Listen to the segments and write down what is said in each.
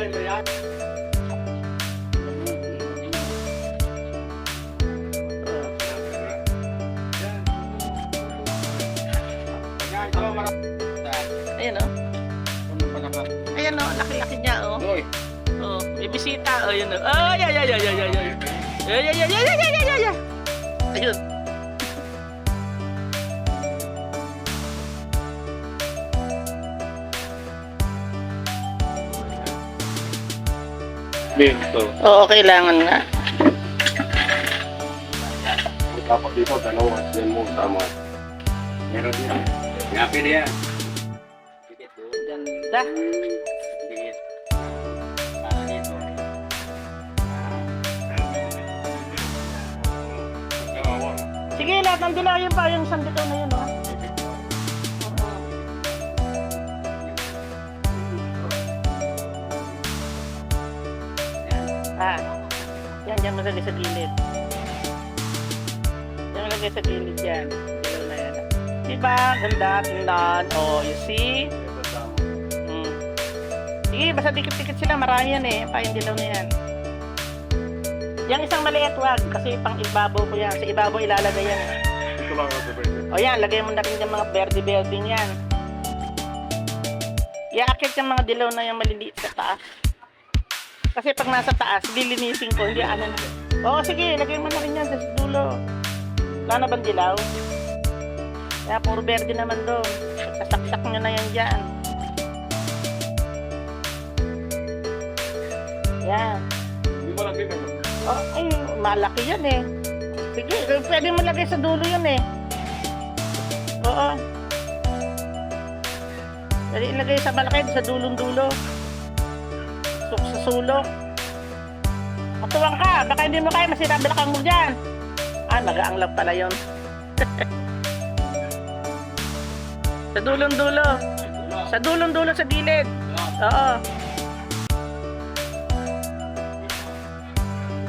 Yan, yan. Ayan o. Naka? Ayan o, laki-laki niya o. Loy. Oh, may bisita. Oh, yun o. Ay, ay, ay, ay, ay, ay, ay. Ay, ay, ay, ay, ay, ay, ay, ay. Ayun. Minto. Oo, kailangan nga. Tapos dito, dalawa. Yan mo, tama. Meron din. Ngapi na yan. Ganda. Sige, lahat ng dilayan pa yung sandito na yun, oh. Ah, yan, yan malagay sa gilid. Yan malagay sa gilid yan. Dilaw na yan. Diba? Ganda, tingnan. Oh, you see? Mm. Sige, basta dikit-dikit sila. Marami yan eh. Pa yung dilaw na yan. Yung isang maliit wag kasi pang ibabaw ko yan. Sa ibabaw ilalagay yan. Ito lang. O yan, lagay mo na rin yung mga verde-verde yan. Iaakit yung mga dilaw na yung maliliit sa taas. Kasi pag nasa taas, lilinisin ko, hindi ano na. Oo, sige, lagay mo na rin yan sa dulo. Wala na bang dilaw? Kaya puro verde naman doon. Sasaksak nyo na yan dyan. Yan. Hindi mo lang din ano. Oh, ay, malaki yan eh. Sige, pwede mo lagay sa dulo yun eh. Oo. Pwede ilagay sa malaki sa dulong-dulo. Suk sa sulok. Matuwang ka, baka hindi mo kaya masira balakang mo dyan. Ah, magaang lang pala yun. sa dulong-dulo. Sa dulong-dulo sa gilid. Oo.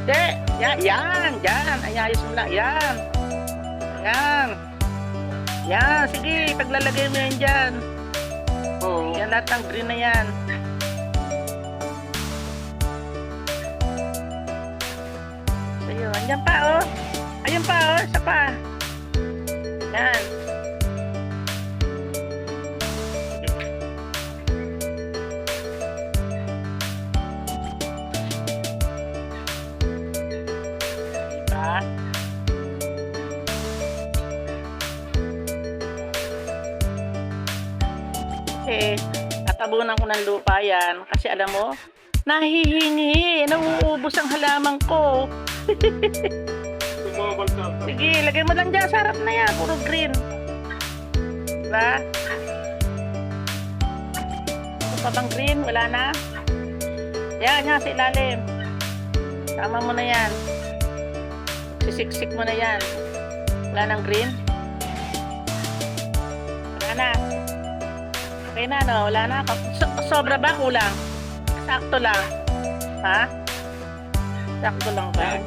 Hindi. Yan, yan, yan. Ayayos mo lang. Yan. Yan. Yan, sige. Paglalagay mo yan dyan. Oo. Yan lahat ng green na yan. So yun. Yan pa, oh. Ayun pa, oh. Isa pa. Yan. Diba? Kasi tatabunan ko ng lupa yan kasi alam mo, nahihingi, nauubos ang halaman ko. Sige, lagay mo lang dyan sa harap na yan, puro green. Diba? Ano pa bang green? Wala na? Yan, yan, sa ilalim. Tama mo na yan. Sisiksik mo na yan. Wala nang green? Wala na. Okay na, no? Wala na. So- sobra ba? Kulang? Sakto lang. Ha? Sakto lang ba?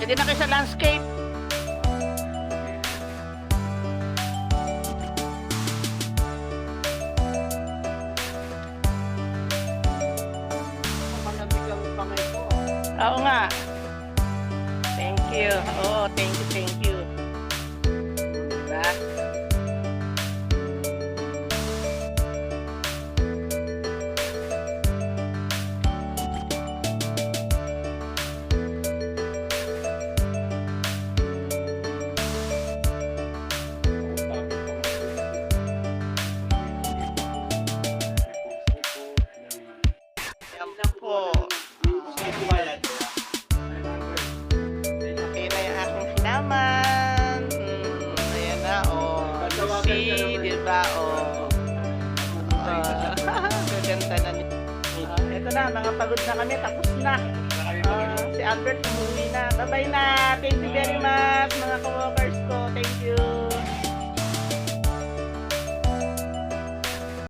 Pwede na kayo sa landscape. Oo nga. Thank you. Oo, thank you, thank you. Diba? Pagod na kami, tapos na. Ah, si Albert umuwi na. Bye-bye na. Thank you very much, mga co-workers